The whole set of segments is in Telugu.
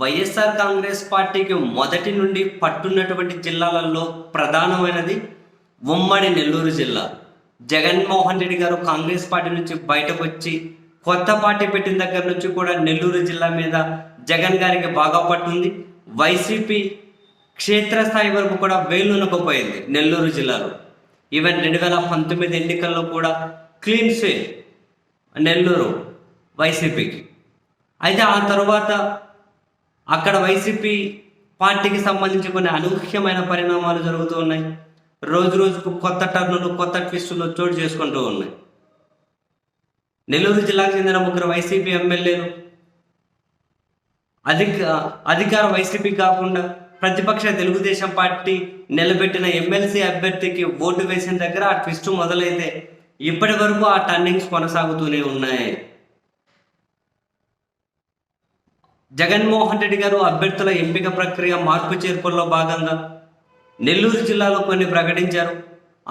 వైఎస్ఆర్ కాంగ్రెస్ పార్టీకి మొదటి నుండి పట్టున్నటువంటి జిల్లాలలో ప్రధానమైనది ఉమ్మడి నెల్లూరు జిల్లా. జగన్మోహన్ రెడ్డి గారు కాంగ్రెస్ పార్టీ నుంచి బయటకు వచ్చి కొత్త పార్టీ పెట్టిన దగ్గర నుంచి కూడా నెల్లూరు జిల్లా మీద జగన్ గారికి బాగా పట్టుంది. వైసీపీ క్షేత్రస్థాయి వరకు కూడా వేలునకపోయింది నెల్లూరు జిల్లాలో. ఈవెన్ రెండు వేల పంతొమ్మిది ఎన్నికల్లో కూడా క్లీన్ స్వీప్ నెల్లూరు వైసీపీకి. అయితే ఆ తర్వాత అక్కడ వైసీపీ పార్టీకి సంబంధించి కొన్ని అనూహ్యమైన పరిణామాలు జరుగుతూ ఉన్నాయి. రోజు రోజుకు కొత్త టర్నులు కొత్త ట్విస్టులు చోటు చేసుకుంటూ ఉన్నాయి. నెల్లూరు జిల్లాకు చెందిన ముగ్గురు వైసీపీ ఎమ్మెల్యేలు అధిక అధికార వైసీపీ కాకుండా ప్రతిపక్ష తెలుగుదేశం పార్టీ నిలబెట్టిన ఎమ్మెల్సీ అభ్యర్థికి ఓటు వేసిన దగ్గర ఆ ట్విస్ట్ మొదలైతే ఇప్పటి వరకు ఆ టర్నింగ్స్ కొనసాగుతూనే ఉన్నాయి. జగన్మోహన్ రెడ్డి గారు అభ్యర్థుల ఎంపిక ప్రక్రియ మార్పు చేర్పుల్లో భాగంగా నెల్లూరు జిల్లాలో కొన్ని ప్రకటించారు.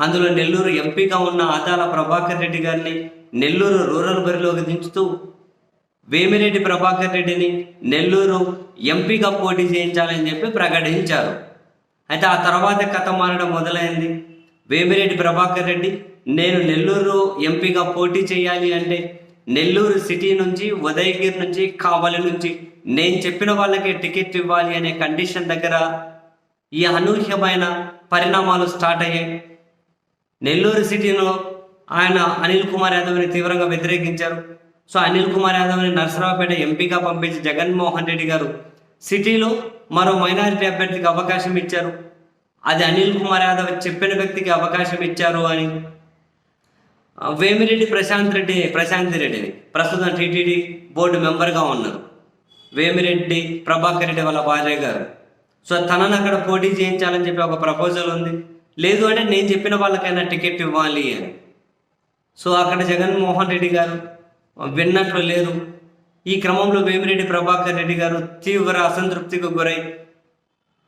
అందులో నెల్లూరు ఎంపీగా ఉన్న ఆదాల ప్రభాకర్ రెడ్డి గారిని నెల్లూరు రూరల్ బరిలోకి దించుతూ వేమిరెడ్డి ప్రభాకర్ రెడ్డిని నెల్లూరు ఎంపీగా పోటీ చేయించాలని చెప్పి ప్రకటించారు. అయితే ఆ తర్వాత కథ మారడం మొదలైంది. వేమిరెడ్డి ప్రభాకర్ రెడ్డి నేను నెల్లూరు ఎంపీగా పోటీ చేయాలి అంటే నెల్లూరు సిటీ నుంచి ఉదయగిరి నుంచి కావలి నుంచి నేను చెప్పిన వాళ్ళకి టికెట్ ఇవ్వాలి అనే కండిషన్ దగ్గర ఈ అనూహ్యమైన పరిణామాలు స్టార్ట్ అయ్యాయి. నెల్లూరు సిటీలో ఆయన అనిల్ కుమార్ యాదవ్ని తీవ్రంగా వ్యతిరేకించారు. సో అనిల్ కుమార్ యాదవ్ని నరసరావుపేట ఎంపీగా పంపించి జగన్మోహన్ రెడ్డి గారు సిటీలో మరో మైనారిటీ అభ్యర్థికి అవకాశం ఇచ్చారు. అది అనిల్ కుమార్ యాదవ్ చెప్పిన వ్యక్తికి అవకాశం ఇచ్చారు అని వేమిరెడ్డి ప్రశాంత్ రెడ్డి ప్రశాంత్ రెడ్డిని ప్రస్తుతం టీటీడీ బోర్డు మెంబర్గా ఉన్నారు. వేమిరెడ్డి ప్రభాకర్ రెడ్డి వాళ్ళ భార్య గారు. సో తనను అక్కడ పోటీ చేయించాలని చెప్పి ఒక ప్రపోజల్ ఉంది. లేదు అంటే నేను చెప్పిన వాళ్ళకైనా టికెట్ ఇవ్వాలి అని. సో అక్కడ జగన్మోహన్ రెడ్డి గారు విన్నట్లు లేదు. ఈ క్రమంలో వేమిరెడ్డి ప్రభాకర్ రెడ్డి గారు తీవ్ర అసంతృప్తికి గురై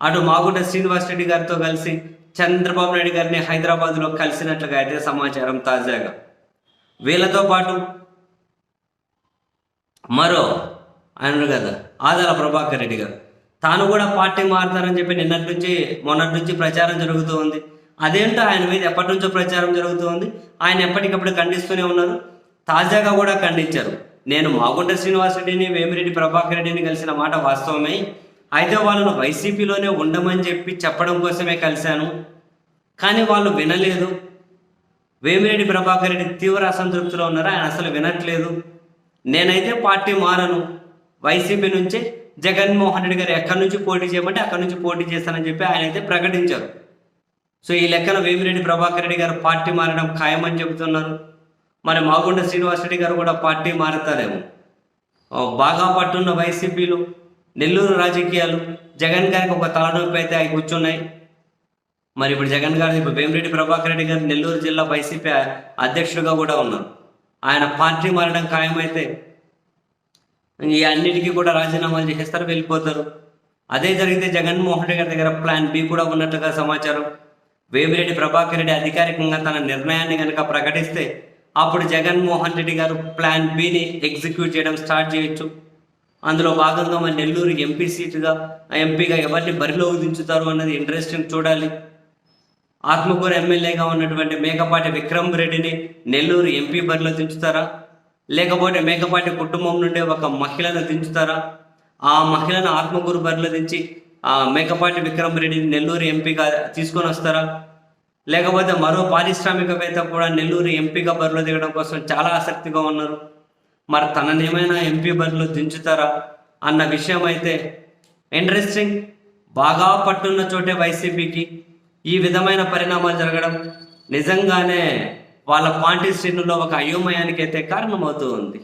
అటు మాగుంట శ్రీనివాస్ రెడ్డి గారితో కలిసి చంద్రబాబు నాయుడు గారిని హైదరాబాద్లో కలిసినట్లుగా అయితే సమాచారం తాజాగా. వీళ్ళతో పాటు మరో ఆయన కదా ఆదాల ప్రభాకర్ రెడ్డి గారు. తాను కూడా పార్టీ మారుతారని చెప్పి నిన్నటి నుంచి మొన్నటి నుంచి ప్రచారం జరుగుతూ ఉంది. అదేంటో ఆయన మీద ఎప్పటి నుంచో ప్రచారం జరుగుతూ ఉంది. ఆయన ఎప్పటికప్పుడు ఖండిస్తూనే ఉన్నారు. తాజాగా కూడా ఖండించారు. నేను మాగుంట శ్రీనివాస్ రెడ్డిని వేమిరెడ్డి ప్రభాకర్ రెడ్డిని కలిసిన మాట వాస్తవమే. అయితే వాళ్ళను వైసీపీలోనే ఉండమని చెప్పి చెప్పడం కోసమే కలిశాను. కానీ వాళ్ళు వినలేదు. వేమిరెడ్డి ప్రభాకర్ రెడ్డి తీవ్ర అసంతృప్తిలో ఉన్నారు? ఆయన అసలు వినట్లేదు. నేనైతే పార్టీ మారను. వైసీపీ నుంచి జగన్మోహన్ రెడ్డి గారు ఎక్కడి నుంచి పోటీ చేయమంటే అక్కడి నుంచి పోటీ చేస్తానని చెప్పి ఆయన అయితే ప్రకటించారు. సో ఈ లెక్కన వేమిరెడ్డి ప్రభాకర్ రెడ్డి గారు పార్టీ మారడం ఖాయమని చెబుతున్నారు. మరి మాగుండ శ్రీనివాస్ రెడ్డి గారు కూడా పార్టీ మారతారేమో. బాగా పట్టున్న వైసీపీలు నెల్లూరు రాజకీయాలు జగన్ గారికి ఒక తలనొప్పి అయితే అవి కూర్చున్నాయి. మరి ఇప్పుడు జగన్ గారు ఇప్పుడు వేమిరెడ్డి ప్రభాకర్ రెడ్డి గారు నెల్లూరు జిల్లా వైసీపీ అధ్యక్షుడిగా కూడా ఉన్నారు. ఆయన పార్టీ మారడం ఖాయమైతే ఈ అన్నిటికీ కూడా రాజీనామాలు చేసేస్తారు వెళ్ళిపోతారు. అదే జరిగితే జగన్మోహన్ రెడ్డి గారి దగ్గర ప్లాన్ బి కూడా ఉన్నట్టుగా సమాచారం. వేమిరెడ్డి ప్రభాకర్ రెడ్డి అధికారికంగా తన నిర్ణయాన్ని కనుక ప్రకటిస్తే అప్పుడు జగన్మోహన్ రెడ్డి గారు ప్లాన్ బిని ఎగ్జిక్యూట్ చేయడం స్టార్ట్ చేయొచ్చు. అందులో భాగంగా మరి నెల్లూరు ఎంపీ సీటుగా ఎంపీగా ఎవరిని బరిలో దించుతారు అన్నది ఇంట్రెస్టింగ్ చూడాలి. ఆత్మకూరు ఎమ్మెల్యేగా ఉన్నటువంటి మేకపాటి విక్రమ్ రెడ్డిని నెల్లూరు ఎంపీ బరిలో దించుతారా? లేకపోతే మేకపాటి కుటుంబం నుండి ఒక మహిళను దించుతారా? ఆ మహిళను ఆత్మకూరు బరిలో దించి ఆ మేకపాటి విక్రమ్ రెడ్డిని నెల్లూరు ఎంపీగా తీసుకొని వస్తారా? లేకపోతే మరో పారిశ్రామికవేత్త కూడా నెల్లూరు ఎంపీగా బరిలో దిగడం కోసం చాలా ఆసక్తిగా ఉన్నారు. మరి తననేమైనా ఎంపీ బరిలో దించుతారా? అన్న విషయం అయితే ఇంట్రెస్టింగ్ బాగా పట్టున్న చోటే వైసీపీకి. ఈ విధమైన పరిణామాలు జరగడం నిజంగానే వాళ్ళ పార్టీ శ్రేణుల్లో ఒక అయోమయానికి అయితే కారణమవుతూ ఉంది.